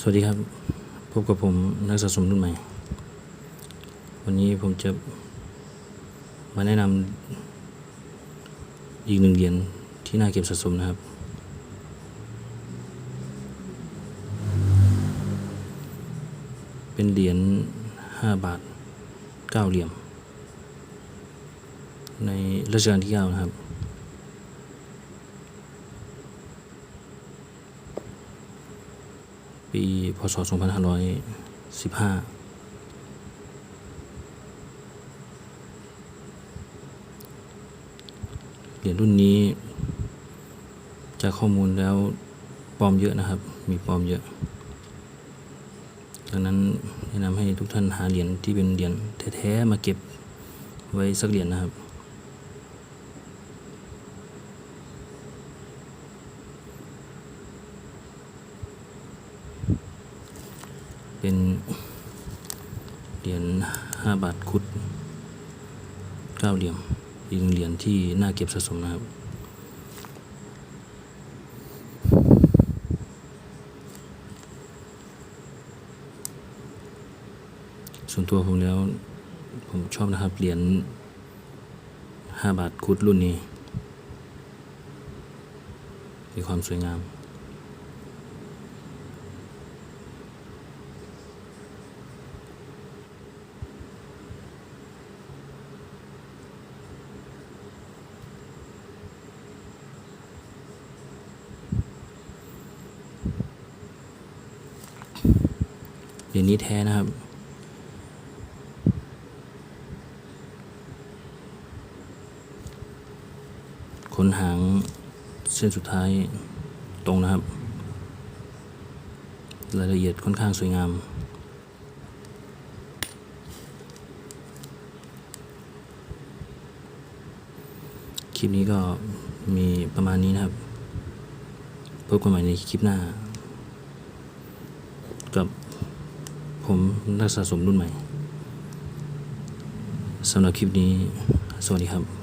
สวัสดีครับ พบกับผมนักสะสมรุ่นใหม่ วันนี้ผมจะมาแนะนำอีกหนึ่งเหรียญที่น่าเก็บสะสมนะครับ เป็นเหรียญห้าบาทเก้าเหลี่ยม ในรัชกาลที่เก้านะครับ ปี พศ 2515เหรียญรุ่นนี้ จากข้อมูลแล้วปลอมเยอะนะครับ มีปลอมเยอะดังนั้นแนะนำให้ทุกท่านหาเหรียญที่เป็นเหรียญแท้ๆมาเก็บไว้สักเหรียญนะครับ เป็นเหรียญห้าบาทคุดเก้าเหลี่ยมอีกหนึ่งเหรียญที่น่าเก็บสะสมนะครับส่วนตัวผมแล้วผมชอบนะครับเหรียญห้าบาทคุดรุ่นนี้ มีความสวยงาม เหรียญนี้แท้นะครับ ขนหางเส้นสุดท้ายตรงนะครับ รายละเอียดค่อนข้างสวยงามคลิปนี้ก็มีประมาณนี้นะครับ พบกันใหม่ในคลิปหน้า กับ ผมนักสะสมรุ่นใหม่สำหรับคลิปนี้ สวัสดีครับ